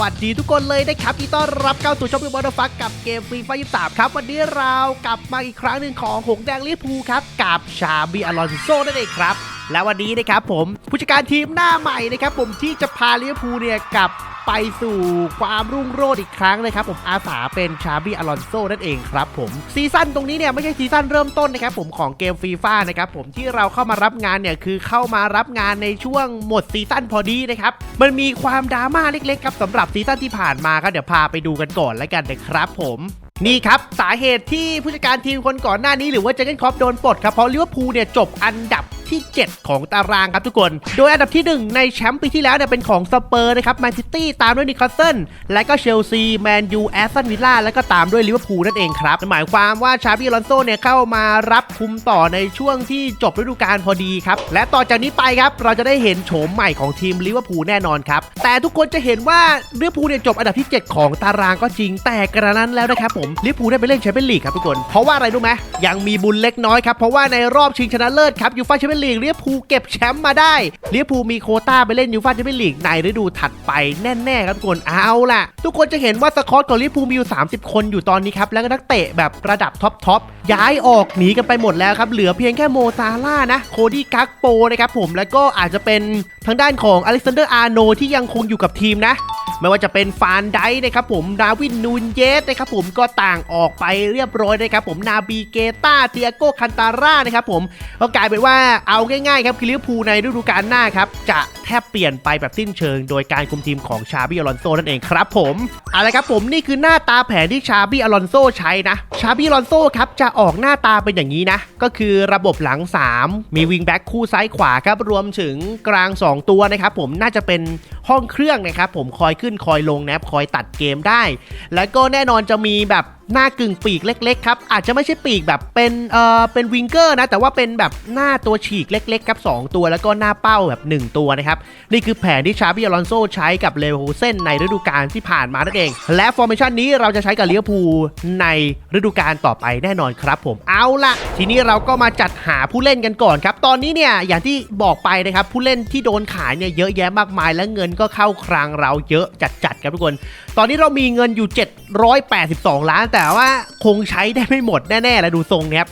วัสดีทุกคนเลยนะครับที่ต้อนรับเข้าสู่ช่องพิบอลฟักกับเกมฟรีไฟยี่สามครับ วันนี้เรากลับมาอีกครั้งหนึ่งของหงแดงลิพูครับ กับชาบีอลอนโซนั่นเองครับ และวันนี้นะครับผมผู้จัดการทีมหน้าใหม่นะครับผมที่จะพาลิพูเนี่ยกับ ไปสู่ความรุ่งโรจน์อีกครั้งเลยครับผมอาสาเป็นชาบี้อลอนโซนั่นเองครับผมซีซั่นตรงนี้เนี่ยไม่ใช่ซีซั่นเริ่มต้นนะครับผมของเกมฟีฟ่านะครับผมที่เราเข้ามารับงานเนี่ยคือเข้ามารับงานในช่วงหมดซีซั่นพอดีนะครับมันมีความดราม่าเล็กๆครับสำหรับซีซั่นที่ผ่านมาครับเดี๋ยวพาไปดูกันก่อนแล้วกันนะครับผมนี่ครับ สาเหตุที่ผู้จัดการทีมคนก่อนหน้านี้หรือว่าเจเกนคอปโดนปลดครับเพราะลิเวอร์พูลเนี่ยจบอันดับ ที่ 7 ของตารางครับทุกคน โดยอันดับที่ 1 ในแชมป์ปีที่แล้วเนี่ยเป็นของสเปอร์นะครับแมนซิตี้ตามด้วยนิคาสเซิลและก็เชลซีแมนยูแอสตันวิลล่าและก็ตามด้วยลิเวอร์พูลนั่นเองครับหมายความว่าชาบิอลอนโซเนี่ยเข้ามารับคุมต่อในช่วงที่จบฤดูกาลพอดีครับและต่อจากนี้ไปครับเราจะได้เห็นโฉมใหม่ของทีมลิเวอร์พูลแน่นอนครับแต่ทุกคนจะเห็นว่าลิเวอร์พูลเนี่ยจบอันดับที่ 7 ของตารางก็จริง แต่กระนั้นแล้วนะครับผมลิเวอร์พูลได้ไปเล่นแชมเปี้ยนลีกครับทุกคนเพราะว่าอะไรรู้ไหมยังมีบุญเล็กน้อยครับเพราะว่าในรอบชิงชนะเลิศครับยูฟ่าแชมเปี้ยนเลีกลิเวอร์พูลเก็บแชมป์มาได้เวอร์พูลมีโคต้าไปเล่นยูฟ่าแชมเปี้ยนลีกในฤดูถัดไปแน่ๆครับทุกคนเอาล่ะ ทุกคนจะเห็นว่าสกอตของเวอร์พูลมีอยู่ 30 คนอยู่ตอนนี้ครับแล้วก็นักเตะแบบระดับท็อปทย้ายออกหนีกันไปหมดแล้วครับเหลือเพียงแค่โมซาร่านะโคดี้กักโปนะครับผมแล้วก็อาจจะเป็นทางด้านของอเล็กซานเดอร์อาร์โนที่ยังคงอยู่กับทีมนะ ไม่ว่าจะเป็นฟานไดนะครับผมดาวินนูนเยสนะครับผมก็ต่างออกไปเรียบร้อยนะครับผมนาบีเกตาเตียโกคันตาร่านะครับผมก็กลายเป็นว่าเอาง่ายๆครับคือลิเวอร์พูลในฤดูกาลหน้าครับจะแทบเปลี่ยนไปแบบสิ้นเชิง โดยการคุมทีมของชาบิอลอนโซนั่นเองครับผมเอาละครับผมนี่คือหน้าตาแผนที่ชาบิอลอนโซใช้นะชาบิอลอนโซครับจะออกหน้าตาเป็นอย่างนี้นะ ก็คือระบบหลัง 3 มีวิงแบ็คคู่ซ้ายขวาครับรวมถึงกลาง 2 ตัวนะครับผมน่าจะเป็นห้องเครื่องนะครับผมคอยขึ้นคอยลงนะครับคอยตัดเกมได้ แล้วก็แน่นอนจะมีแบบ หน้ากึ่งปีกเล็กๆครับอาจจะไม่ใช่ปีกแบบเป็นเอ่อเป็นวิงเกอร์นะแต่ว่าเป็นแบบหน้าตัวฉีกเล็กๆครับสองตัวแล้วก็หน้าเป้าแบบ 1 ตัวนะครับนี่คือแผนที่ชาบิอลอนโซใช้กับเลเวอร์พูเซนในฤดูกาลที่ผ่านมานั่นเอง และฟอร์เมชันนี้เราจะใช้กับเลิเวพูในฤดูกาลต่อไปแน่นอนครับผมเอาละทีนี้เราก็มาจัดหาผู้เล่นกันก่อนครับตอนนี้เนี่ยอย่างที่บอกไปนะครับผู้เล่นที่โดนขายเนี่ยเยอะแยะมากมาย และเงินก็เข้าคลังเราเยอะจัดๆครับทุกคน ตอนนี้เรามีเงินอยู่ 782 ล้านแต่ว่าคงใช้ได้ไม่หมดแน่ๆแล้วดูทรงเนี่ยครับ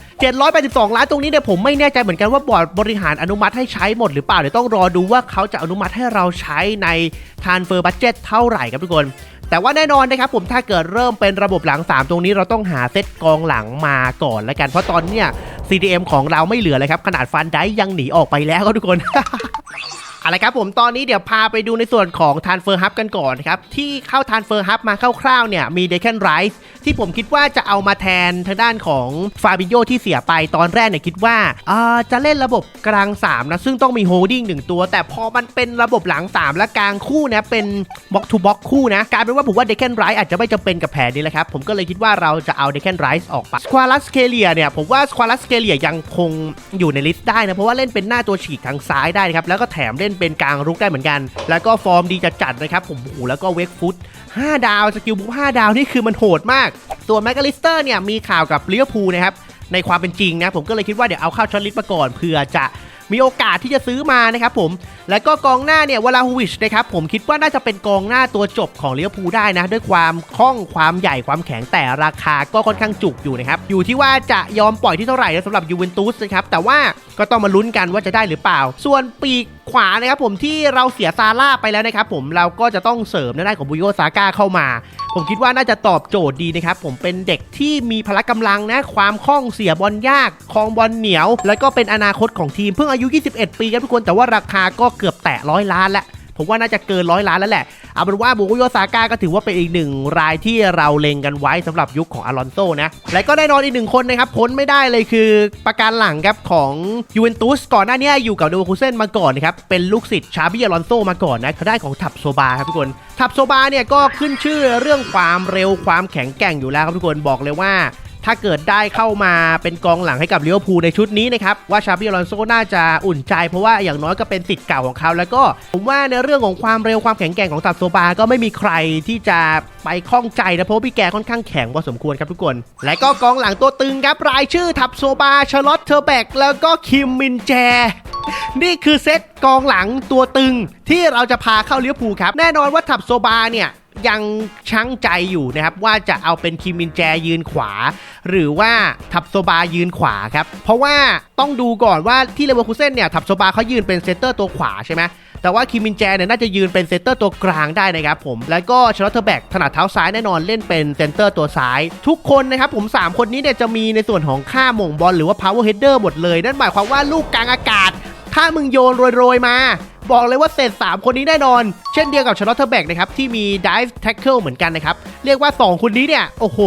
782 ล้านตรงนี้เนี่ยผมไม่แน่ใจเหมือนกันว่าบอร์ดบริหารอนุมัติให้ใช้หมดหรือเปล่าเดี๋ยวต้องรอดูว่าเขาจะอนุมัติให้เราใช้ใน transfer budget เท่าไหร่ครับทุกคนแต่ว่าแน่นอนนะครับผมถ้าเกิดเริ่มเป็นระบบหลัง 3 ตรงนี้เราต้องหาเซตกองหลังมาก่อนแล้วกัน เพราะตอนเนี้ย CDM ของเราไม่เหลือเลยครับ ขนาดฟันได้ยังหนีออกไปแล้วครับทุกคน อะไรครับผมตอนนี้เดี๋ยวพาไปดูในส่วนของ Transfer Hub กันก่อนนะครับ ที่เข้า Transfer Hub มาคร่าวๆเนี่ยมี d e c a n Rice ที่ผมคิดว่าจะเอามาแทนทางด้านของฟาบิโยที่เสียไปตอนแรกเนี่ยคิดว่าาจะเล่นระบบกลาง 3 นะ ซึ่งต้องมีโฮดดิ้ง1ตัว แต่พอมันเป็นระบบหลัง 3 และกลางคู่นะเป็นบ็อกทูบ็อกคู่นะกลายเป็นว่าผมว่า d e c a n Rice อาจจะไม่จำเป็นกับแผนนี้แหละครับ ผมก็เลยคิดว่าเราจะเอา d e c a n Rice ออกไป Squalas c a l i a เนี่ยผมว่า Squalas c a l i a ยังคงอยู่ในลิสต์ได้นะเพราะว่าเล่นเป็นหน้าตัวฉีกทางซ้ายได้ครับแล้วก็แถมเล่นเป็นกลางรุกได้เหมือนกัน แล้วก็ฟอร์มดีจัดๆนะครับผมโอ้โหแล้วก็เวกฟุต5ดาวสกิลบุ๊5ดาวนี่คือมันโหดมาก ส่วนแมกกาลิสเตอร์เนี่ยมีข่าวกับลิเวอร์พูลนะครับในความเป็นจริงนะผมก็เลยคิดว่าเดี๋ยวเอาเข้าช็อตลิสต์มาก่อนเผื่อจะมีโอกาสที่จะซื้อมานะครับผม แล้วก็กองหน้าเนี่ยวลาฮูวิชนะครับผมคิดว่าน่าจะเป็นกองหน้าตัวจบของเลิเวพูได้นะ ด้วยความคล่องความใหญ่ความแข็งแต่ราคาก็ค่อนข้างจุกอยู่นะครับ อยู่ที่ว่าจะยอมปล่อยที่เท่าไหร่สำหรับยูเวนตุสนะครับ แต่ว่าก็ต้องมาลุ้นกันว่าจะได้หรือเปล่า ส่วนปีกขวานะครับผมที่เราเสียซาร่าไปแล้วนะครับผมเราก็จะต้องเสริมในด้านของบุโยซาก้าเข้ามา ผมคิดว่าน่าจะตอบโจทย์ดีนะครับผมเป็นเด็กที่มีพละกำลังนะความคล่องเสียบอลยากคลองบอลเหนียว แล้วก็เป็นอนาคตของทีมเพิ่งอายุ 21 ปีครับทุกคนแต่ว่าราคาก็เกือบแตะร้อยล้านแล้ว ผมว่าน่าจะเกินร้อยล้านแล้วแหละ เอาเป็นว่าบุกโยซาก้าก็ถือว่าเป็นอีกหนึ่งรายที่เราเล็งกันไว้สำหรับยุคของอลอนโซนะ และก็แน่นอนอีกหนึ่งคนนะครับพ้นไม่ได้เลยคือประการหลังครับของยูเวนตุสก่อนหน้านี้อยู่กับเดวคูเซนมาก่อนนะครับเป็นลูกศิษย์ชาบิอลอนโซมาก่อนนะเขาได้ของทับโซบาครับทุกคนทับโซบาเนี่ยก็ขึ้นชื่อเรื่องความเร็วความแข็งแกร่งอยู่แล้วครับทุกคนบอกเลยว่า ถ้าเกิดได้เข้ามาเป็นกองหลังให้กับลิเวอร์พูลในชุดนี้นะครับ ว่าชาบิอลอนโซน่าจะอุ่นใจ เพราะว่าอย่างน้อยก็เป็นสิทธิ์เก่าของเขา แล้วก็ผมว่าในเรื่องของความเร็วความแข็งแกร่งของตับโซบา ก็ไม่มีใครที่จะไปข้องใจนะเพราะพี่แกค่อนข้างแข็งพอสมควรครับทุกคน และก็กองหลังตัวตึงครับรายชื่อทับโซบาชลอตเทอร์แบกแล้วก็คิมมินแจนี่คือเซตกองหลังตัวตึงที่เราจะพาเข้าเลิเวอร์พูครับ แน่นอนว่าทับโซบาเนี่ย ยังชังใจอยู่นะครับว่าจะเอาเป็นคิมินแจยืนขวา หรือว่าทับโซบายืนขวาครับเพราะว่าต้องดูก่อนว่าที่เลเวอร์คูเซนเนี่ยทับโซบาเขายืนเป็นเซนเตอร์ตัวขวาใช่ไหมแต่ว่าคิมินแจเนี่ยน่าจะยืนเป็นเซนเตอร์ตัวกลางได้นะครับผม แล้วก็ชลอตเทอร์แบกถนัดเท้าซ้ายแน่นอนเล่นเป็นเซนเตอร์ตัวซ้าย ทุกคนนะครับผม 3 คนนี้เนี่ยจะมีในส่วนของค่าหม่งบอลหรือว่า power header หมดเลย นั่นหมายความว่าลูกกลางอากาศ ถ้ามึงโยนโรยๆมา บอกเลยว่าเสร็จ3 คนนี้แน่นอน เช่นเดียวกับชาร์ลอตเทอร์แบกนะครับที่มีดิฟแท็กเกิลเหมือนกันนะครับ เรียกว่า 2 คนนี้เนี่ย โอ้โห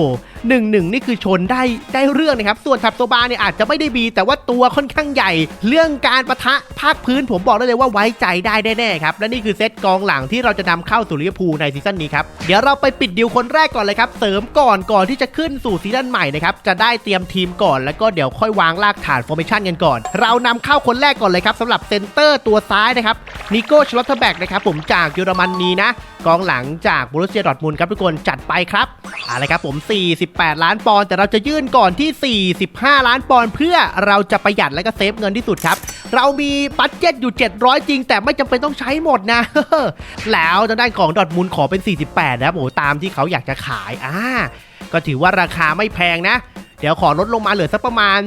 หนึ่งหนึ่งนี่คือชนได้ได้เรื่องนะครับ ส่วนทับโซบาเนี่ยอาจจะไม่ได้บี แต่ว่าตัวค่อนข้างใหญ่ เรื่องการประทะภาคพื้นผมบอกได้เลยว่าไว้ใจได้แน่ๆครับ และนี่คือเซตกองหลังที่เราจะนำเข้าสู่ลิเวอร์พูลในซีซั่นนี้ครับ เดี๋ยวเราไปปิดดิวคนแรกก่อนเลยครับ เสริมก่อนก่อนที่จะขึ้นสู่ซีซั่นใหม่นะครับ จะได้เตรียมทีมก่อนแล้วก็เดี๋ยวค่อยวางรากฐานฟอร์เมชันกันก่อน เรานำเข้าคนแรกก่อนเลยครับสำหรับเซนเตอร์ตัวซ้ายนะครับนิโก้ชลอตเทแบกนะครับผมจากเยอรมนีนะกองหลังจากบรุสเซียดอทมุนครับทุกคนจัดไปครับอะไรครับผม48 ล้านปอนด์แต่เราจะยื่นก่อนที่ 45 ล้านปอนด์เพื่อเราจะประหยัดและก็เซฟเงินที่สุดครับ เรามีบัตเจ็ตอยู่ 700 จริง แต่ไม่จำเป็นต้องใช้หมดนะ แล้วทางด้านของดอทมุนด์ขอเป็น 48 นะครับโอ้โหตามที่เขาอยากจะขายอ่าก็ถือว่าราคาไม่แพงนะเดี๋ยวขอลดลงมาเหลือสักประมาณ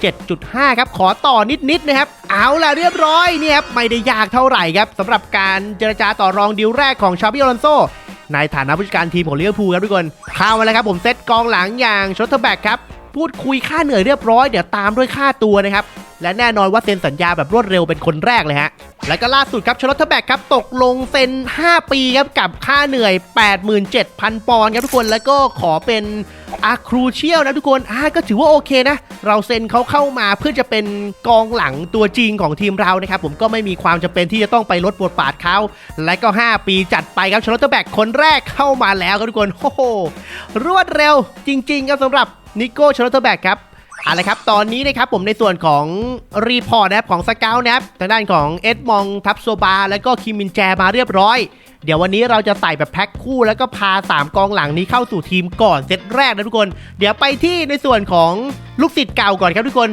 47.5 ครับ ขอต่อนิดๆนะครับ เอาล่ะเรียบร้อยเนี่ยครับไม่ได้ยากเท่าไหร่ครับสำหรับการเจรจาต่อรองดีลแรกของชาบิโอลอนโซ ในฐานะผู้จัดการทีมของลิเวอร์พูลครับทุกคนเข้ามาแล้วครับผมเซตกองหลังอย่างชอตเทอร์แบ็กครับพูดคุยค่าเหนื่อยเรียบร้อยเดี๋ยวตามด้วยค่าตัวนะครับ และแน่นอนว่าเซ็นสัญญาแบบรวดเร็วเป็นคนแรกเลยฮะ แล้วก็ล่าสุดครับชลอตเทอร์แบ็กครับตกลงเซ็น 5 ปีครับกับค่าเหนื่อย 87,000 ปอนด์ครับทุกคนแล้วก็ขอเป็นอาครูเชียลนะทุกคนอ่าก็ถือว่าโอเคนะ เราเซ็นเขาเข้ามาเพื่อจะเป็นกองหลังตัวจริงของทีมเรานะครับผมก็ไม่มีความจำเป็นที่จะต้องไปลดบทบาทเขาและก็ 5 ปีจัดไปครับชลอตเทอร์แบ็กคนแรกเข้ามาแล้วครับทุกคนโอ้โหรวดเร็วจริง ๆ ครับสำหรับนิโก้ชลอตเทอร์แบ็กครับ เอาละครับตอนนี้นะครับผมในส่วนของรีพอร์ตนะครับของสเกลนะครับทางด้านของเอ็ดมองทับโซบาแล้วก็คิมมินแจมาเรียบร้อย เดี๋ยววันนี้เราจะใส่แบบแพ็คคู่ แล้วก็พา 3 กองหลังนี้เข้าสู่ทีมก่อนเซตแรกนะทุกคน เดี๋ยวไปที่ในส่วนของลูกศิษย์เก่าก่อนครับทุกคน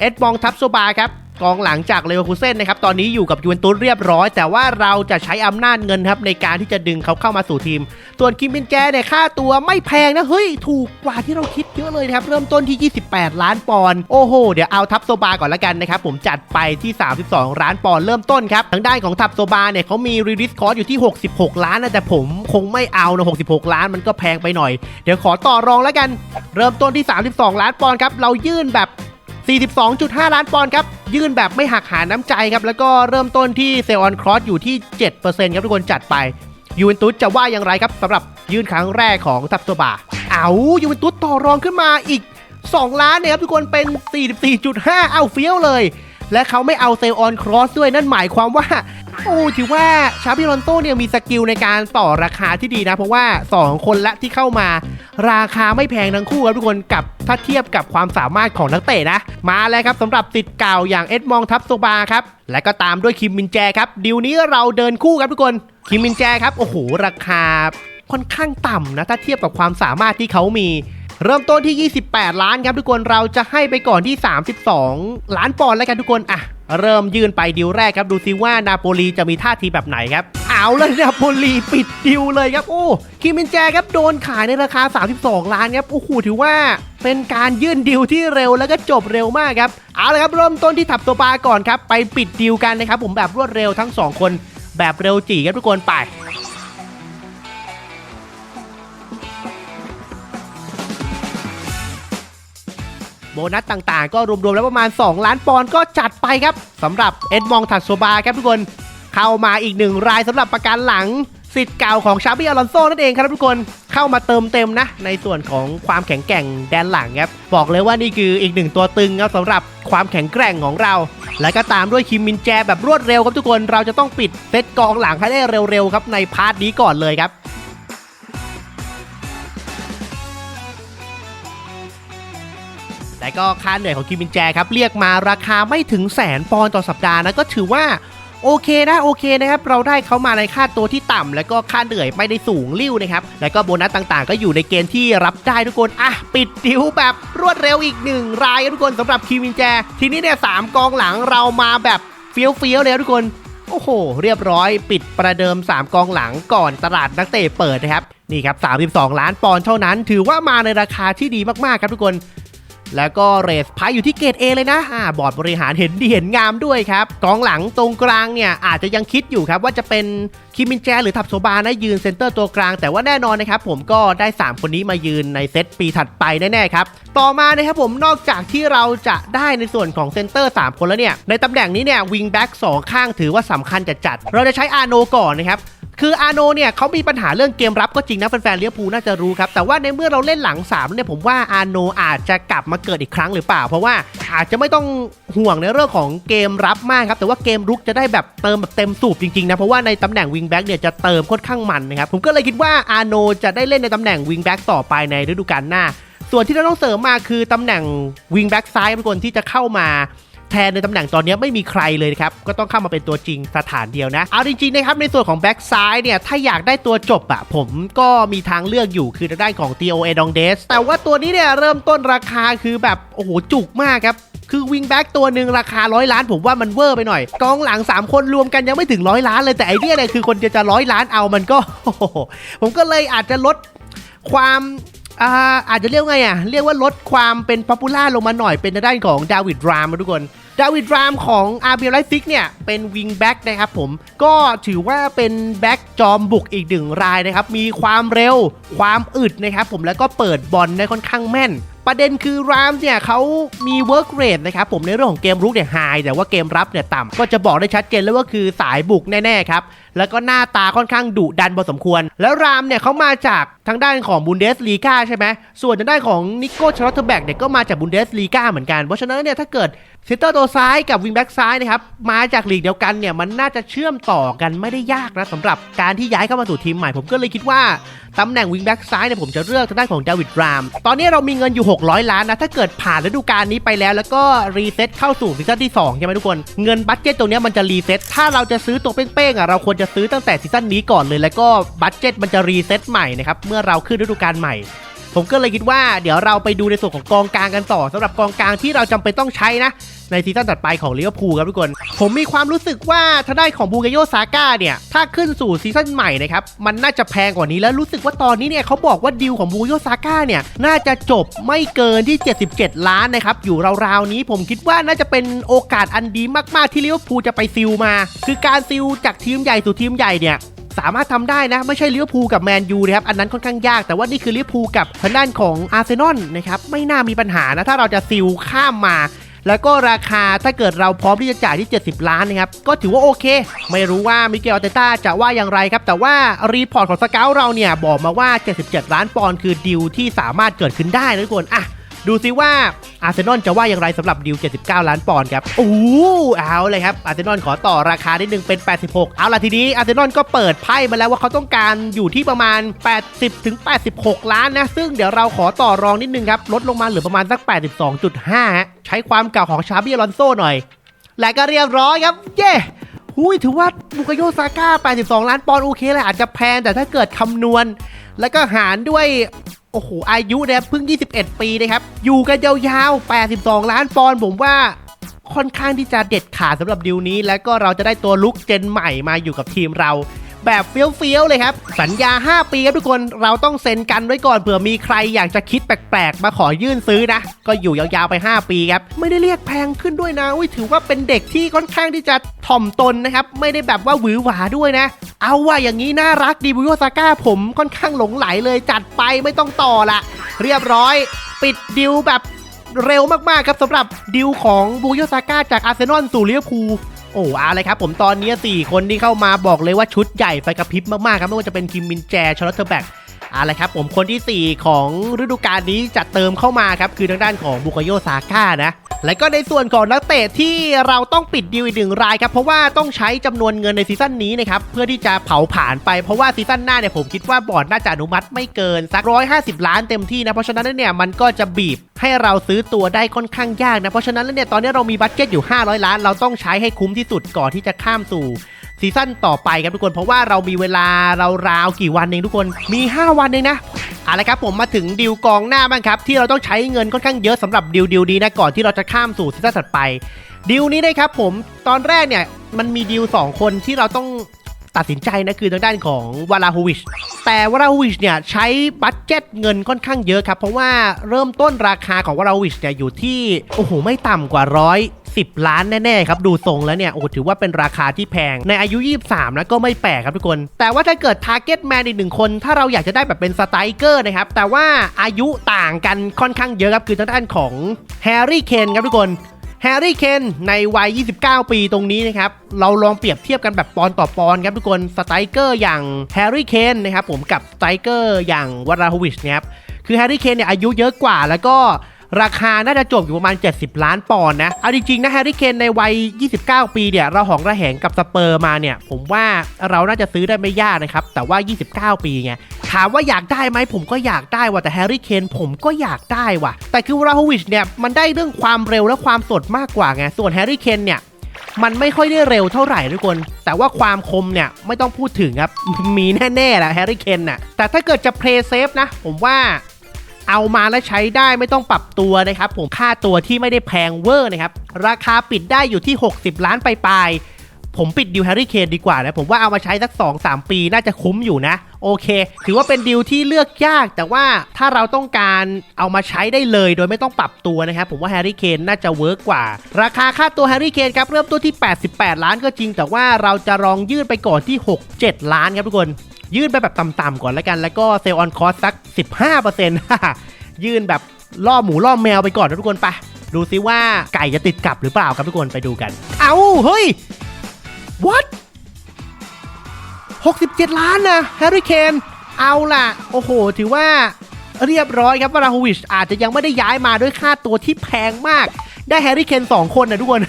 เอ็ดมองทับโซบาครับ กองหลังจากเลเวอร์คูเซ่นนะครับตอนนี้อยู่กับยูเวนตุสเรียบร้อย แต่ว่าเราจะใช้อำนาจเงินครับในการที่จะดึงเขาเข้ามาสู่ทีม ส่วนคิมมินแจเนี่ยค่าตัวไม่แพงนะ เฮ้ย ถูกกว่าที่เราคิดเยอะเลยนะครับ เริ่มต้นที่ 28 ล้านปอนด์โอ้โห เดี๋ยวเอาทับโซบาก่อนละกันนะครับ ผมจัดไปที่ 32 ล้านปอนด์เริ่มต้นครับ ทางด้านของทับโซบาเนี่ยเขามีรีลิสคอร์สอยู่ที่ 66 ล้านนะแต่ผมคงไม่เอานะ66 ล้านมันก็แพงไปหน่อย เดี๋ยวขอต่อรองล้วกัน เริ่มต้นที่ 32 ล้านปอนด์ครับเรายื่นแบบ 42.5 ล้านปอนด์ครับ ยื่นแบบไม่หักหาน้ำใจครับ แล้วก็เริ่มต้นที่เซออนครอสอยู่ที่ 7%ครับทุกคนจัดไปยูเวนตุสจะว่าอย่างไรครับสำหรับยื่นครั้งแรกของทับโซบาเอายูเวนตุสต่อรองขึ้นมาอีก 2 ล้านเนี่ยครับทุกคนเป็น 44.5 เอาเฟี้ยวเลย และเขาไม่เอาเซออนครอสด้วยนั่นหมายความว่าโอ้ถือว่าชาบิลอนโตเนี่ยมีสกิลในการต่อราคาที่ดีนะ เพราะว่า 2 คนละที่เข้ามา ราคาไม่แพงทั้งคู่ครับทุกคนกับถ้าเทียบกับความสามารถของนักเตะนะ มาแล้วครับสำหรับติดเก่าอย่างเอ็ดมองทับโซบาครับ และก็ตามด้วยคิมมินแจครับดิวนี้เราเดินคู่ครับทุกคนคิมมินแจครับโอ้โหราคาค่อนข้างต่ำนะถ้าเทียบกับความสามารถที่เขามี เริ่มต้นที่ 28 ล้านครับทุกคนเราจะให้ไปก่อนที่ 32 ล้านปอนด์แล้วกันทุกคนอะเริ่มยื่นไปดิวแรกครับดูซิว่านาโปลีจะมีท่าทีแบบไหนครับเอาเลยนาโปลีปิดดิวเลยครับโอ้คิมินแจครับโดนขายในราคา 32 ล้านครับโอ้โหถือว่าเป็นการยื่นดิวที่เร็วแล้วก็จบเร็วมากครับเอาละครับเริ่มต้นที่ถับตัวปลาก่อนครับไปปิดดิวกันนะครับผมแบบรวดเร็วทั้งสองคนแบบเร็วจีครับทุกคนไป บนัสต่างๆ ก็รวมๆแล้วประมาณ 2 ล้านปอนด์ก็จัดไปครับสำหรับเอ็ดมองถัดโซบาครับทุกคน เข้ามาอีกหนึ่งรายสำหรับประกันหลังสิทธิ์เก่าของชาบิอลอนโซนั่นเองครับทุกคนเข้ามาเติมเต็มนะ ในส่วนของความแข็งแกร่งแดนหลังครับบอกเลยว่านี่คืออีกหนึ่งตัวตึงครับสำหรับความแข็งแกร่งของเรา และก็ตามด้วยคิมมินแจแบบรวดเร็วครับทุกคนเราจะต้องปิดเซตกองหลังให้ได้เร็วๆครับในพาร์ทนี้ก่อนเลยครับ และก็ค่าเหนื่อยของคิมมินแจครับเรียกมาราคาไม่ถึงแสนปอนด์ต่อสัปดาห์นะก็ถือว่าโอเคนะโอเคนะครับเราได้เขามาในค่าตัวที่ต่ำแล้วก็ค่าเหนื่อยไม่ได้สูงริ้วนะครับแล้วก็โบนัสต่างๆ ก็อยู่ในเกณฑ์ที่รับได้ทุกคนอะปิดดิวแบบรวดเร็วอีกหนึ่งรายทุกคนสำหรับคิมินแจ ทีนี้เนี่ยสามกองหลังเรามาแบบเฟี้ยวๆเลยครับทุกคนโอ้โห เรียบร้อยปิดประเดิม 3 กองหลังก่อนตลาดนักเตะเปิดนะครับ นี่ครับ 32 ล้านปอนด์เท่านั้น ถือว่ามาในราคาที่ดีมากๆครับทุกคน แล้วก็เรสไพอยู่ที่เกรด A เลยนะอ่าบอร์ดบริหารเห็นดีเห็นงามด้วยครับกองหลังตรงกลางเนี่ยอาจจะยังคิดอยู่ครับว่าจะเป็นคิมินแจหรือทับโซบานะยืนเซนเตอร์ตัวกลาง แต่ว่าแน่นอนนะครับผมก็ได้ 3 คนนี้มายืนในเซตปีถัดไปแน่ๆครับต่อมานะครับผมนอกจากที่เราจะได้ในส่วนของเซนเตอร์ 3 คนแล้วเนี่ยในตำแหน่งนี้เนี่ยวิงแบ็กสองข้างถือว่าสำคัญจัดจัดๆเราจะใช้อาโนก่อนนะครับ คืออาโนเนี่ยเขามีปัญหาเรื่องเกมรับก็จริงนะแฟนๆเลี้ยวภูน่าจะรู้ครับ แต่ว่าในเมื่อเราเล่นหลัง3เนี่ยผมว่าอาโนอาจจะกลับมาเกิดอีกครั้งหรือเปล่า เพราะว่าอาจจะไม่ต้องห่วงในเรื่องของเกมรับมากครับ แต่ว่าเกมรุกจะได้แบบเติมแบบเต็มสูบจริงๆนะ เพราะว่าในตำแหน่งวิงแบ็กเนี่ยจะเติมค่อนข้างมันนะครับ ผมก็เลยคิดว่าอาโนจะได้เล่นในตำแหน่งวิงแบ็กต่อไปในฤดูกาลหน้า ส่วนที่เราต้องเสริมมาคือตำแหน่งวิงแบ็กซ้ายเป็นคนที่จะเข้ามา แทนในตำแหน่งตอนนี้ไม่มีใครเลยครับ ก็ต้องเข้ามาเป็นตัวจริงสถานเดียวนะ เอาจริงๆนะครับในส่วนของแบ็กซ้ายเนี่ยถ้าอยากได้ตัวจบอะผมก็มีทางเลือกอยู่คือทางด้านของ T.O. e d o n g d e s แต่ว่าตัวนี้เนี่ยเริ่มต้นราคาคือแบบโอ้โหจุกมากครับคือวิงแบ็กตัวหนึ่งราคาร้อยล้านผมว่ามันเวอร์ไปหน่อย กองหลัง 3 คนรวมกันยังไม่ถึงร้อยล้านเลยแต่ไอเดียเนี่ยคือคนจะจะร้อยล้านเอามันก็ ผมก็เลยอาจจะลดความ อาอาจจะเรียกไงอะ เรียกว่าลดความเป็นป๊อปปูล่าลงมาหน่อยเป็นทางด้านของดาวิดรามะทุกคนดาวิดรามของอาร์เบียไลฟิกเนี่ย เป็นวิงแบ็กนะครับผม ก็ถือว่าเป็นแบ็กจอมบุกอีกหนึ่งรายนะครับ มีความเร็วความอึดนะครับผมแล้วก็เปิดบอลได้ค่อนข้างแม่น ประเด็นคือรามเนี่ยเขามีเวิร์กเรทนะครับผมในเรื่องของเกมรุกเนี่ยไฮแต่ว่าเกมรับเนี่ยต่ำก็จะบอกได้ชัดเจนเลยว่าคือสายบุกแน่ๆครับ แล้วก็หน้าตาค่อนข้างดุดันพอสมควร แล้วรามเนี่ยเขามาจากทางด้านของบุนเดสลีกาใช่ไหมส่วนทางด้านของนิโก้ชาร์ลอตเทอร์แบกเนี่ยก็มาจากบุนเดสลีกาเหมือนกันเพราะฉะนั้นเนี่ยถ้าเกิดเซนเตอร์ตัวซ้ายกับวิงแบ็กซ้ายนะครับมาจากลีกเดียวกันเนี่ยมันน่าจะเชื่อมต่อกันไม่ได้ยากนะสำหรับการที่ย้ายเข้ามาสู่ทีมใหม่ผมก็เลยคิดว่าตำแหน่งวิงแบ็กซ้ายเนี่ยผมจะเลือกทางด้านของเดวิดราม ตอนนี้เรามีเงินอยู่ 600 ล้านนะถ้าเกิดผ่านฤดูกาลนี้ไปแล้ว แล้วก็รีเซ็ตเข้าสู่ซีซั่นที่2ใช่ไหมทุกคนเงินบัตเจ็ตตรงนี้มันจะรีเซ็ตถ้าเราจะซื้อตัวเป้งๆอะเราควรจะซื้อตั้งแต่ซีซั่นนี้ก่อนเลย แล้วก็บัตเจ็ตมันจะรีเซ็ตใหม่นะครับ เมื่อเราขึ้นฤดูกาลใหม่ ผมก็เลยคิดว่าเดี๋ยวเราไปดูในส่วนของกองกลางกันต่อสำหรับกองกลางที่เราจำเป็นต้องใช้นะในซีซั่นถัดไปของลิเวอร์พูลครับทุกคน ผมมีความรู้สึกว่าถ้าได้ของบูเกโยซาก้าเนี่ย ถ้าขึ้นสู่ซีซั่นใหม่นะครับ มันน่าจะแพงกว่านี้แล้วรู้สึกว่าตอนนี้เนี่ยเขาบอกว่าดีลของบูเกโยซาก้าเนี่ย น่าจะจบไม่เกินที่ 77 ล้านนะครับ อยู่ราวๆนี้ผมคิดว่าน่าจะเป็นโอกาสอันดีมากๆที่ลิเวอร์พูลจะไปซิลมา คือการซิลจากทีมใหญ่สู่ทีมใหญ่เนี่ย สามารถทำได้นะ ไม่ใช่ลิเวอร์พูลกับแมนยูนะครับอันนั้นค่อนข้างยาก แต่ว่านี่คือลิเวอร์พูลกับทางด้านของอาร์เซนอลนะครับไม่น่ามีปัญหานะถ้าเราจะซิลข้ามมาแล้วก็ราคาถ้าเกิดเราพร้อมที่จะจ่ายที่ 70 ล้านนะครับ ก็ถือว่าโอเค ไม่รู้ว่ามิเกลอาเตต้าจะว่าอย่างไรครับ แต่ว่ารีพอร์ตของสเกลเราเนี่ย บอกมาว่า 77 ล้านปอนด์คือดีลที่สามารถเกิดขึ้นได้นะทุกคนอะ ดูซิว่าอาร์เซนอลจะว่าอย่างไรสำหรับดิว 79 ล้านปอนด์ครับโอ้เอาเลยครับอาร์เซนอลขอต่อราคานิดนึงเป็น 86 เอาล่ะทีนี้อาร์เซนอลก็เปิดไพ่มาแล้วว่าเขาต้องการอยู่ที่ประมาณ 80ถึง86 ล้านนะ ซึ่งเดี๋ยวเราขอต่อรองนิดนึงครับลดลงมาเหลือประมาณสัก 82.5 ใช้ความเก่าของชาบิอลอนโซหน่อย และก็เรียบร้อยครับ เย้หุยถือว่าบุกโยซาก้า 82 ล้านปอนด์โอเคแหละอาจจะแพงแต่ถ้าเกิดคำนวณ แล้วก็หารด้วยโอ้โหอายุนะครับเพิ่ง 21 ปีนะครับ อยู่กันยาวๆ 82 ล้านปอนด์ผมว่าค่อนข้างที่จะเด็ดขาดสำหรับดิวนี้ แล้วก็เราจะได้ตัวลุกเจนใหม่มาอยู่กับทีมเรา แบบเฟี้ยวๆเลยครับ สัญญา 5 ปีครับทุกคนเราต้องเซ็นกันไว้ก่อนเผื่อมีใครอยากจะคิดแปลกๆ มาขอยื่นซื้อนะ ก็อยู่ยาวๆไป 5 ปีครับ ไม่ได้เรียกแพงขึ้นด้วยนะอุ้ยถือว่าเป็นเด็กที่ค่อนข้างที่จะถ่อมตนนะครับ ไม่ได้แบบว่าหวือหวาด้วยนะ เอาว่าอย่างนี้น่ารักดีบุโยซาก้าผมค่อนข้างหลงไหลเลยจัดไปไม่ต้องต่อละเรียบร้อย ปิดดิวแบบเร็วมากๆครับสำหรับดิวของบุโยซาก้าจากอาร์เซนอลสู่ลิเวอร์พูล โอ้เอาเลยครับผมตอนนี้ 4 คนที่เข้ามาบอกเลยว่าชุดใหญ่ไฟกระพริบมากๆครับไม่ว่าจะเป็นคิมมินแจชาร์ลอตเทอร์แบกอะไรครับผมคนที่ 4 ของฤดูกาลนี้จะเติมเข้ามาครับคือทางด้านของบุคโยซาก้านะ และก็ในส่วนของนักเตะที่เราต้องปิดดีลอีกหนึ่งรายครับเพราะว่าต้องใช้จำนวนเงินในซีซั่นนี้นะครับเพื่อที่จะเผาผ่านไปเพราะว่าซีซั่นหน้าเนี่ยผมคิดว่าบอร์ดน่าจะอนุมัติไม่เกินสักร้อยห้าสิบล้านเต็มที่นะเพราะฉะนั้นแล้วเนี่ยมันก็จะบีบให้เราซื้อตัวได้ค่อนข้างยากนะเพราะฉะนั้นแล้วเนี่ยตอนนี้เรามีบัตเจ็ตอยู่ 500 ล้าน เราต้องใช้ให้คุ้มที่สุดก่อนที่จะข้ามสู่ ซีซั่นต่อไปครับทุกคน เพราะว่าเรามีเวลาเราราวกี่วันเองทุกคนมี 5 วันเองนะเอาละครับผมมาถึงดิวกองหน้าบ้างครับที่เราต้องใช้เงินค่อนข้างเยอะสำหรับดิวดิวนี้นะก่อนที่เราจะข้ามสู่ซีซั่นถัดไปดิวนี้นะครับผมตอนแรกเนี่ยมันมีดิวสองคนที่เราต้องตัดสินใจนะคือทางด้านของวาลาโฮวิชแต่วาราฮูวิชเนี่ยใช้บัตเจ็ตเงินค่อนข้างเยอะครับ เพราะว่าเริ่มต้นราคาของวาราฮูวิชเนี่ยอยู่ที่ โอ้โห ไม่ต่ำกว่า ร้อยสิบล้านแน่ๆครับดูทรงแล้วเนี่ยโอ้ถือว่าเป็นราคาที่แพงในอายุ 23นะก็ไม่แปลกครับทุกคน แต่ว่าถ้าเกิดทาร์เก็ตแมนอีกหนึ่งคน ถ้าเราอยากจะได้แบบเป็นสไตรเกอร์นะครับ แต่ว่าอายุต่างกันค่อนข้างเยอะครับ คือทางด้านของแฮร์รี่เคนครับทุกคนแฮร์รี่เคนในวัย 29 ปีตรงนี้นะครับ เราลองเปรียบเทียบกันแบบปอนต่อปอนครับทุกคน สไตรเกอร์อย่างแฮร์รี่เคนนะครับผมกับสไตรเกอร์อย่างวาราฮวิชเนี่ยครับ คือแฮร์รี่เคนเนี่ยอายุเยอะกว่าแล้วก็ ราคาน่าจะจบอยู่ประมาณ 70 ล้านปอนด์นะ เอาจริงๆนะแฮร์รี่เคนในวัย 29 ปีเนี่ยเราหองระแหงกับสเปอร์มาเนี่ย ผมว่าเราน่าจะซื้อได้ไม่ยากนะครับ แต่ว่า 29 ปีไงถามว่าอยากได้ไหมผมก็อยากได้ว่ะแต่แฮร์รี่เคนผมก็อยากได้ว่ะ แต่คือราโฮวิชเนี่ยมันได้เรื่องความเร็วและความสดมากกว่าไงส่วนแฮร์รี่เคนเนี่ยมันไม่ค่อยได้เร็วเท่าไหร่ทุกคน แต่ว่าความคมเนี่ยไม่ต้องพูดถึงครับ มีแน่ๆแหละแฮร์รี่เคนน่ะ แต่ถ้าเกิดจะเพลย์เซฟนะ ผมว่า เอามาแล้วใช้ได้ไม่ต้องปรับตัวนะครับผมค่าตัวที่ไม่ได้แพงเวอร์นะครับราคาปิดได้อยู่ที่ 60 ล้านปลายๆผมปิดดิวแฮร์รี่เคนดีกว่านะผมว่าเอามาใช้สัก 2-3 ปีน่าจะคุ้มอยู่นะโอเค ถือว่าเป็นดิวที่เลือกยาก แต่ว่าถ้าเราต้องการเอามาใช้ได้เลยโดยไม่ต้องปรับตัวนะครับ ผมว่าแฮร์รี่เคนน่าจะเวิร์กกว่า ราคาค่าตัวแฮร์รี่เคนครับ เริ่มต้นที่ 88 ล้านก็จริง แต่ว่าเราจะลองยื่นไปก่อนที่ 6-7 ล้านครับทุกคน ยื่นไปแบบต่ำๆก่อนแล้วกัน แล้วก็เซลล์ออนคอสสัก 15%ยื่นแบบล่อหมูล่อแมวไปก่อนนะทุกคนไปดูซิว่าไก่จะติดกลับหรือเปล่าครับทุกคนไปดูกัน เอาเฮ้ย what 67 ล้านนะแฮร์รี่เคนเอาล่ะ โอ้โห ถือว่าเรียบร้อยครับวาราโฮวิชอาจจะยังไม่ได้ย้ายมาด้วยค่าตัวที่แพงมาก ได้แฮร์รี่เคน2 คนนะทุกคน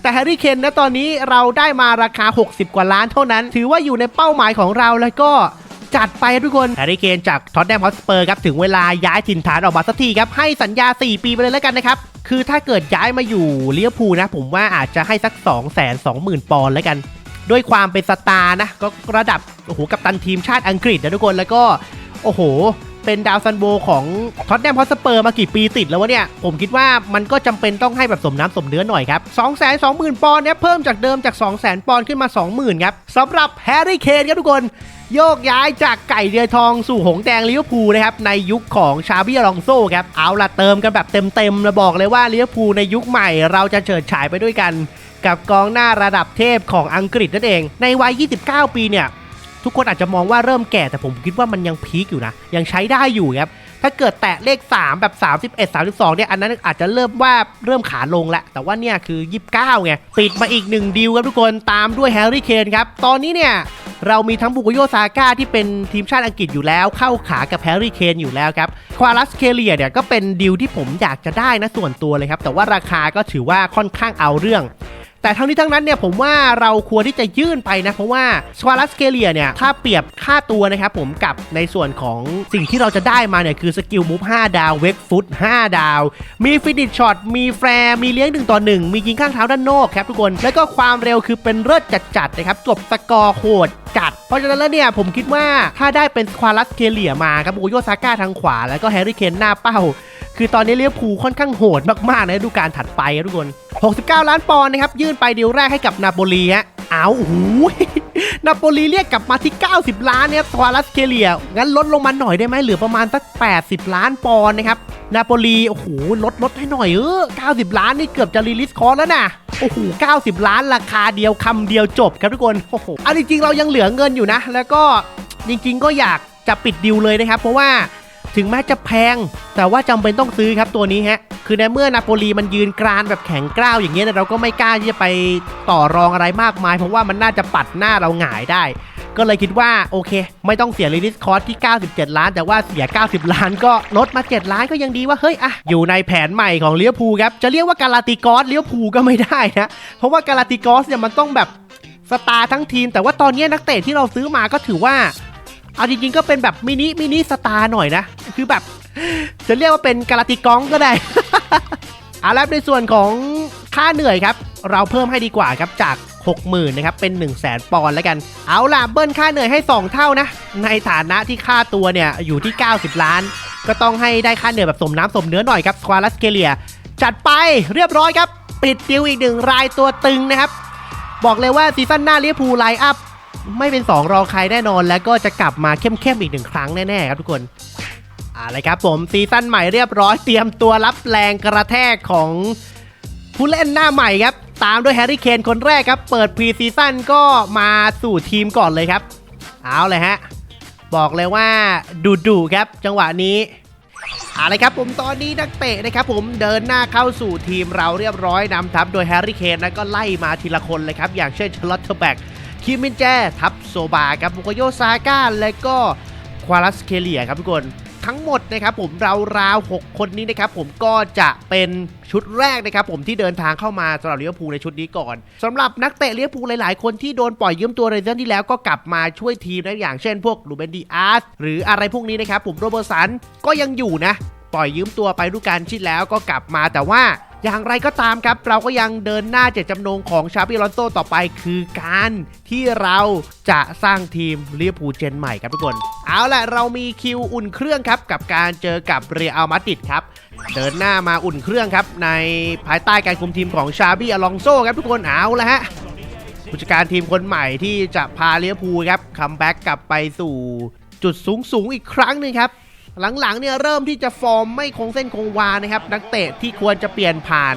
แต่แฮร์รี่เคนนะตอนนี้เราได้มาราคา 60 กว่าล้านเท่านั้น ถือว่าอยู่ในเป้าหมายของเราแล้วก็จัดไปทุกคนแฮร์รี่เคนจากท็อตแนมฮอสเปอร์ครับถึงเวลาย้ายถิ่นฐานออกมาสักทีครับ ให้สัญญา 4 ปีไปเลยแล้วกันนะครับ คือถ้าเกิดย้ายมาอยู่เลี้ยวภูนะ ผมว่าอาจจะให้สัก 2 2 0 0 0 0 ปอนด์แล้วกัน ด้วยความเป็นสตาร์นะ ก็ระดับโอ้โหกัปตันทีมชาติอังกฤษนะทุกคนแล้วก็โอ้โห เป็นดาวซันโบของท็อตแนมฮอสเปอร์มากี่ปีติดแล้ววะเนี่ย ผมคิดว่ามันก็จำเป็นต้องให้แบบสมน้ำสมเนื้อหน่อยครับ2 2 0 0 0 0 ปอนด์เนี่ยเพิ่มจากเดิมจาก 2 0 0 0 0 0 ปอนด์ขึ้นมา 20,000 ครับสำหรับแฮร์รี่เคนครับทุกคนโยกย้ายจากไก่เดือยทองสู่หงแดงลิเวอร์พูลนะครับในยุคของชาบิอลองโซครับเอาละเติมกันแบบเต็มๆนะบอกเลยว่าลิเวอร์พูลในยุคใหม่เราจะเฉิดฉายไปด้วยกัน กับกองหน้าระดับเทพของอังกฤษนั่นเอง ในวัย 29 ปีเนี่ย ทุกคนอาจจะมองว่าเริ่มแก่แต่ผมคิดว่ามันยังพีคอยู่นะ ยังใช้ได้อยู่ครับถ้าเกิดแตะเลข 3 แบบ 31 32เนี่ยอันนั้นอาจจะเริ่มว่าเริ่มขาลงแล้วแต่ว่าเนี่ยคือ 29ไงปิดมาอีกหนึ่งดีลครับทุกคนตามด้วยแฮร์รี่เคนครับ ตอนนี้เนี่ยเรามีทั้งบุกโยซาก้าที่เป็นทีมชาติอังกฤษอยู่แล้ว เข้าขากับแฮร์รี่เคนอยู่แล้วครับควาลัสเคเลียเนี่ยก็เป็นดีลที่ผมอยากจะได้นะส่วนตัวเลยครับแต่ว่าราคาก็ถือว่าค่อนข้างเอาเรื่อง แต่ทั้งนี้ทั้งนั้นเนี่ยผมว่าเราควรที่จะยื่นไปนะ เพราะว่าสควาลัสเกเลียเนี่ยถ้าเปรียบค่าตัวนะครับผมกับในส่วนของสิ่งที่เราจะได้มาเนี่ยคือสกิลมูฟ5ดาวเวกฟุต5ดาว มีฟินิชช็อตมีแฟร์มีเลี้ยง1ต่อ1มียิงข้างเท้าด้านนอกครับทุกคน แล้วก็ความเร็วคือเป็นเลิศจัดๆนะครับจบสกอร์โหดจัด เพราะฉะนั้นแล้วเนี่ยผมคิดว่าถ้าได้เป็นสควาลัสเกเลียมาครับโอโยซาก้าทางขวาแล้วก็แฮร์รี่เคนหน้าเป้า คือตอนนี้เลี้ยวภูค่อนข้างโหดมากๆในฤดูกาลถัดไปครับทุกคน 69 ล้านปอนด์นะครับ ยื่นไปเดีลแรกให้กับนาโปลีฮะเอาโอ้โหนาโปลีเรียกกลับมาที่ 90 ล้านเนี่ยสวรัสเคเลีย งั้นลดลงมาหน่อยได้ไหมเหลือประมาณสัก 80 ล้านปอนด์นะครับ นาโปลี โอ้โห ลดลดให้หน่อยเออ90 ล้านนี่เกือบจะรีลิสคอร์แล้วนะโอ้โห 90 ล้านราคาเดียวคำเดียวจบครับทุกคน โอ้โหอันจริงๆเรายังเหลือเงินอยู่นะ แล้วก็จริง ๆ ก็อยากจะปิดดิวเลยนะครับ เพราะว่า ถึงแม้จะแพง แต่ว่าจำเป็นต้องซื้อครับตัวนี้ฮะ คือในเมื่อนาโปลีมันยืนกรานแบบแข็งกร้าวอย่างเงี้ยเราก็ไม่กล้าที่จะไปต่อรองอะไรมากมาย เพราะว่ามันน่าจะปัดหน้าเราหงายได้ ก็เลยคิดว่าโอเค ไม่ต้องเสียลิลิสคอสที่ 97 ล้าน แต่ว่าเสีย 90 ล้านก็ลดมา 7 ล้านก็ยังดีว่าเฮ้ยอะอยู่ในแผนใหม่ของเลี้ยวภูครับจะเรียกว่ากาลาติกอสเลี้ยวภูก็ไม่ได้นะเพราะว่ากาลาติกอสเนี่ยมันต้องแบบสตาร์ทั้งทีมแต่ว่าตอนนี้นักเตะที่เราซื้อมาก็ถือว่า เอาจริงๆก็เป็นแบบมินิมินิสตาร์หน่อยนะ คือแบบจะเรียกว่าเป็นกาลาติกองก็ได้ เอาแล้วในส่วนของค่าเหนื่อยครับ เราเพิ่มให้ดีกว่าครับจาก 60,000นะครับเป็น 1 0 0 0 0แปอนด์แล้วกัน เอาล่ะเบิ้ลค่าเหนื่อยให้ 2 เท่านะ ในฐานะที่ค่าตัวเนี่ยอยู่ที่ 90 ล้าน ก็ต้องให้ได้ค่าเหนื่อยแบบสมน้ำสมเนื้อหน่อยครับสควาลัสเกเลียจัดไปเรียบร้อยครับ ปิดดิวอีกหนึ่งรายตัวตึงนะครับ บอกเลยว่าซีซั่นหน้าเวอร์พูไลอัพ ไม่เป็น 2 รองใครแน่นอน แล้วก็จะกลับมาเข้มๆอีกหนึ่งครั้งแน่ๆครับทุกคนอะไรครับผมซีซั่นใหม่เรียบร้อยเตรียมตัวรับแรงกระแทกของผู้เล่นหน้าใหม่ครับ ตามด้วยแฮร์รี่เคนคนแรกครับ เปิดพรีซีซั่นก็มาสู่ทีมก่อนเลยครับ เอาเลยฮะ บอกเลยว่าดุดุครับจังหวะนี้เอาเลยครับผมตอนนี้นักเตะนะครับผมเดินหน้าเข้าสู่ทีมเราเรียบร้อยนำทัพโดยแฮร์รี่เคนแล้วก็ไล่มาทีละคนเลยครับ อย่างเช่นชลอตเทอร์แบก คิมมินแจทับโซบาครับบุกโยซาก้าและก็ควาลัสเคเลียครับทุกคนทั้งหมดนะครับผมเราราวๆ6คนนี้นะครับผมก็จะเป็นชุดแรกนะครับผมที่เดินทางเข้ามาสำหรับเลิเวอร์พูในชุดนี้ก่อนสำหรับนักเตะเลิเวอร์พูหลายๆ คนที่โดนปล่อยยืมตัวในซีซั่นที่แล้วก็กลับมาช่วยทีมนะอย่างเช่นพวกลูเบนดีอาร์สหรืออะไรพวกนี้นะครับผมโรเบอร์สันก็ยังอยู่นะ ปล่อยยืมตัวไปดูการที่แล้วก็กลับมาแต่ว่า อย่างไรก็ตามครับ เราก็ยังเดินหน้าเจตจำนงของชาบิลอนโซต่อไปคือการที่เราจะสร้างทีมเวอร์พูเจนใหม่ครับทุกคน เอาล่ะ เรามีคิวอุ่นเครื่องครับ กับการเจอกับเรอัลมาดริดครับ เดินหน้ามาอุ่นเครื่องครับ ในภายใต้การคุมทีมของชาบิอลองโซครับทุกคนเอาละฮะผู้จัดการทีมคนใหม่ที่จะพาเวอร์พูครับคัมแบ็กกลับไปสู่จุดสูงสูงอีกครั้งหนึ่งครับ หลังๆเนี่ยเริ่มที่จะฟอร์มไม่คงเส้นคงวานะครับ นักเตะที่ควรจะเปลี่ยนผ่าน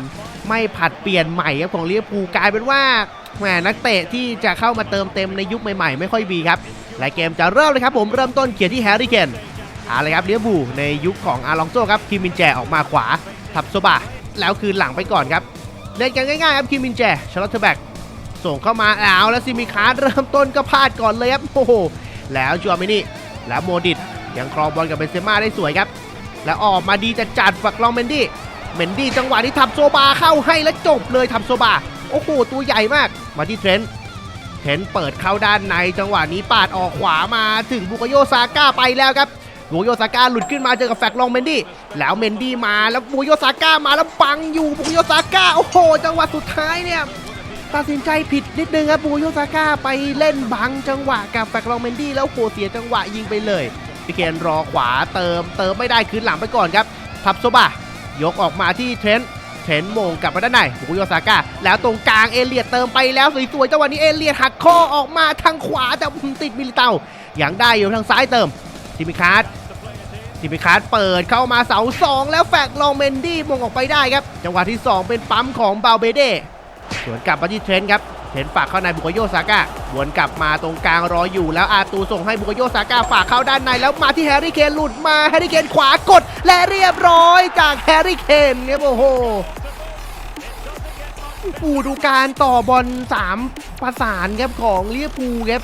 ไม่ผัดเปลี่ยนใหม่ครับของเวอร์พูกลายเป็นว่าแหมนักเตะที่จะเข้ามาเติมเต็มในยุคใหม่ๆ ไม่ค่อยมีครับและเกมจะเริ่มเลยครับผมเริ่มต้นเขียนที่แฮร์รี่เคนเอาเลยครับเวอร์พูในยุคของอาลองโซครับคิมินแจออกมาขวาทับโซบะแล้วคืนหลังไปก่อนครับเล่นกันง่ายๆครับคิมินแจชาร์ลอตเทแบ็กส่งเข้ามาเอาแล้วซิมิคาร์เริ่มต้นก็พลาดก่อนเลยครับโอ้โหแล้วจัวมินี่แล้วโมดิต ยังครองบอลกับเบนเซม่าได้สวยครับ แล้วออกมาดีจะจัดฝักลองเมนดี้เมนดี้จังหวะที่ทับโซบาเข้าให้แล้วจบเลยทับโซบาโอ้โหตัวใหญ่มากมาที่เทรนต์เทรนต์เปิดเข้าด้านในจังหวะนี้ปาดออกขวามาถึงบุกโยซาก้าไปแล้วครับบุกโยซาก้าหลุดขึ้นมาเจอกับแฟกลองเมนดี้แล้วเมนดี้มาแล้วบุกโยซาก้ามาแล้วบังอยู่บุกโยซาก้าโอ้โห จังหวะสุดท้ายเนี่ยตัดสินใจผิดนิดนึงครับบูโยซาก้าไปเล่นบังจังหวะกับแฟกลองเมนดี้แล้วโหเสียจังหวะยิงไปเลย พี่เคนรอขวาเติมเติมไม่ได้คืนหลังไปก่อนครับทับโซบะยกออกมาที่เทรนต์เทรนต์มงกลับมาด้านในบูโยซาก้าแล้วตรงกลางเอเลียดเติมไปแล้วสวยๆจังหวะนี้เอเลียดหักข้อออกมาทางขวาแต่ติดมิลิเตายังได้อยู่ทางซ้ายเติมทิมิคาร์ดทิมิคาร์ดเปิดเข้ามาเสาสองแล้วแฟกลองเมนดี้มงออกไปได้ครับ จังหวะที่สองเป็นปั๊มของบาเบเดสวนกลับมาที่เทรนต์ครับ เทรนฝากเข้าในบุกโยซาก้าวนกลับมาตรงกลางรออยู่แล้วอาตูส่งให้บุกโยซาก้าฝากเข้าด้านในแล้วมาที่แฮร์รี่เคนหลุดมาแฮร์รี่เคนขวากดและเรียบร้อยจากแฮร์รี่เคนเนี่ยโอ้โหปูดูการต่อบอล3ประสานครับของเวอร์พูครับ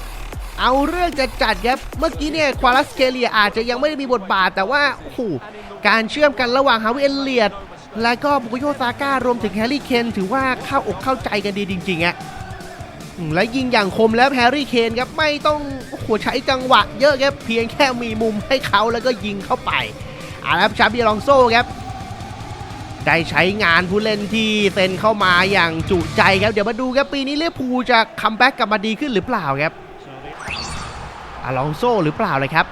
เอาเรื่องจะจัดครับเมื่อกี้เนี่ยควาลัสเคเลียอาจจะยังไม่ได้มีบทบาท แต่ว่าโอ้โหการเชื่อมกันระหว่างฮาวิเอลเลียดและก็บุกโยซาก้ารวมถึงแฮร์รี่เคนถือว่าเข้าอกเข้าใจกันดีจริงๆอะอืม และยิงอย่างคมแล้วแฮร์รี่เคนครับไม่ต้องโอ้โหใช้จังหวะเยอะครับเพียงแค่มีมุมให้เขาแล้วก็ยิงเข้าไปอาครับชาบิลองโซ่ครับได้ใช้งานผู้เล่นที่เซ็นเข้ามาอย่างจุใจครับ เดี๋ยวมาดูครับปีนี้ลิเวอร์พูจะคัมแบ็กกลับมาดีขึ้นหรือเปล่าครับอาลองโซ่หรือเปล่าเลยครับ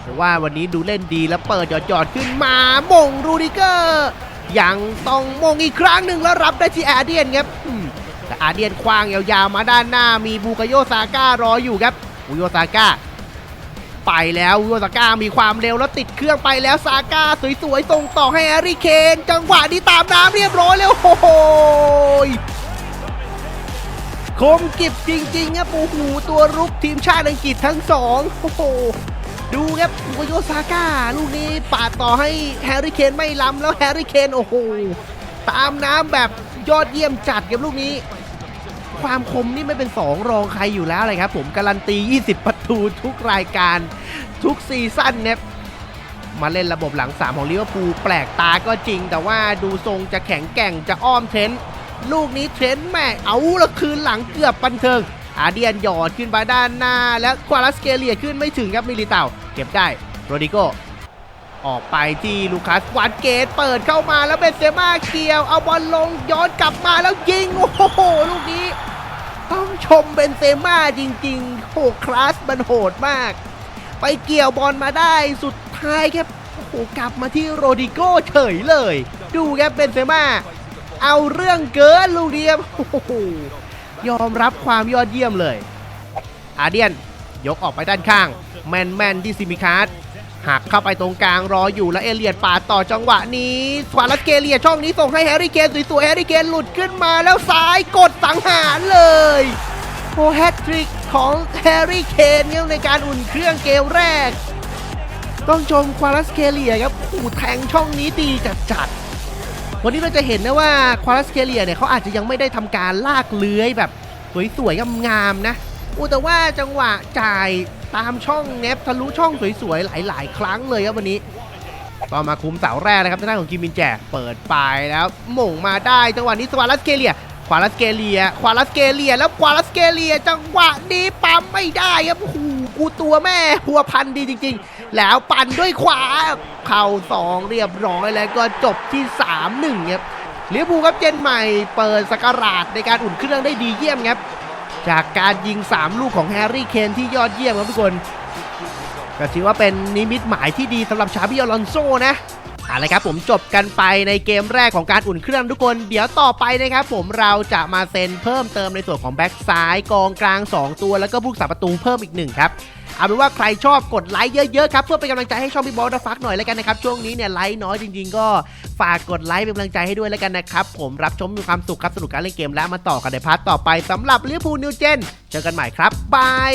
เพราะว่าวันนี้ดูเล่นดีแล้วเปิดหยอดๆขึ้นมามงรูดิเกอร์ยังต้องมงอีกครั้งหนึ่งแล้วรับได้ที่แอเดียนครับ แต่อาเดียนคว้างยาวๆมาด้านหน้ามีบูกโยซาก้ารออยู่ครับบูโยซาก้าไปแล้วบูโยซาก้ามีความเร็วแล้วติดเครื่องไปแล้วซาก้าสวยๆส่งต่อให้แฮร์รี่เคนจังหวะนี้ตามน้ำเรียบร้อยแล้วโอ้โหคมกิบจริงๆครับโอ้โหตัวรุกทีมชาติอังกฤษทั้งสองโอ้โหดูครับบุกโยซาก้าลูกนี้ปาดต่อให้แฮร์รี่เคนไม่ล้ำแล้วแฮร์รี่เคนโอ้โหตามน้ำแบบยอดเยี่ยมจัดกับลูกนี้ ความคมนี่ไม่เป็นสองรองใครอยู่แล้วเลยครับผมการันตี 20 ประตูทุกรายการทุกซีซั่นเนี่ยมาเล่นระบบหลัง 3 ของลิเวอร์พูลแปลกตาก็จริง แต่ว่าดูทรงจะแข็งแกร่งจะอ้อมเทรนต์ลูกนี้เทรนต์แม่เอาละคืนหลังเกือบบันเทิง อาเดียนหยอดขึ้นมาด้านหน้า แล้วควาลัสเกเลียขึ้นไม่ถึงครับมิลิเตาเก็บได้โรดิโกออกไปที่ลูคัสวานเกตเปิดเข้ามาแล้วเบนเซม่าเกี่ยว เอาบอลลงย้อนกลับมาแล้วยิง โอ้โห ลูกนี้ ต้องชมเบนเซม่าจริงๆโหคลาสมันโหดมาก ไปเกี่ยวบอลมาได้สุดท้ายครับโอ้โหกลับมาที่โรดิโก้เฉยเลย ดูครับเบนเซม่าเอาเรื่องเกินลูกเดียมโอ้โหยอมรับความยอดเยี่ยมเลย อาเดียนยกออกไปด้านข้าง แมนแมนที่ซิมิคาร์ หักเข้าไปตรงกลางรออยู่แล้วเอเลียดปาดต่อจังหวะนี้สวารัสเกเลียช่องนี้ส่งให้แฮร์รี่เคนสวยๆแฮร์รี่เคนหลุดขึ้นมาแล้วซ้ายกดสังหารเลยโอ้แฮตทริกของแฮร์รี่เคนเนี่ยในการอุ่นเครื่องเกมแรก ต้องชมควารัสเกเลียครับขู่แทงช่องนี้ดีจัดๆวันนี้เราจะเห็นนะว่าควารัสเคเลียเนี่ยเขาอาจจะยังไม่ได้ทำการลากเลื้อยแบบสวยๆงามๆนะอู้แต่ว่าจังหวะจ่าย ตามช่องเนฟทะลุช่องสวยๆ หลาย ๆ ครั้งเลยครับวันนี้ก็มาคุมเสาแรกนะครับทางด้านของกิมินแจเปิดไปแล้วหม่งมาได้จังหวะนี้สวารัสเกเลียควารัสเกเลียควารัสเกเลีย แล้วควารัสเกเลีย จังหวะนี้ปั๊มไม่ได้ครับโอ้โหกูตัวแม่หัวพันดีจริง ๆ แล้วปั่นด้วยขวา เข่าสองเรียบร้อยแล้วก็จบที่ 3-1ครับลิเวอร์พูครับเจนใหม่เปิดสกราดในการอุ่นเครื่องได้ดีเยี่ยมครับ จากการยิง 3 ลูกของแฮร์รี่เคนที่ยอดเยี่ยมครับทุกคนก็ถือว่าเป็นนิมิตหมายที่ดีสำหรับชาบิอลอนโซนะเอาละครับผมจบกันไปในเกมแรกของการอุ่นเครื่องทุกคน เดี๋ยวต่อไปนะครับผมเราจะมาเซ็นเพิ่มเติมในส่วนของแบ็กซ้ายกองกลาง 2 ตัวแล้วก็ผู้รักษาประตูเพิ่มอีกหนึ่งครับ เอาเป็นว่าใครชอบกดไลค์เยอะๆครับเพื่อเป็นกำลังใจให้ช่องพี่บอลฟักหน่อยแล้วกันนะครับช่วงนี้เนี่ยไลค์น้อยจริง ๆ ก็ฝากกดไลค์เป็นกำลังใจให้ด้วยแล้วกันนะครับผมรับชมมีความสุขครับสนุกการเล่นเกมแล้วมาต่อกันในพาร์ทต่อไปสำหรับลิเวอร์พูลนิวเจนเจอกันใหม่ครับบาย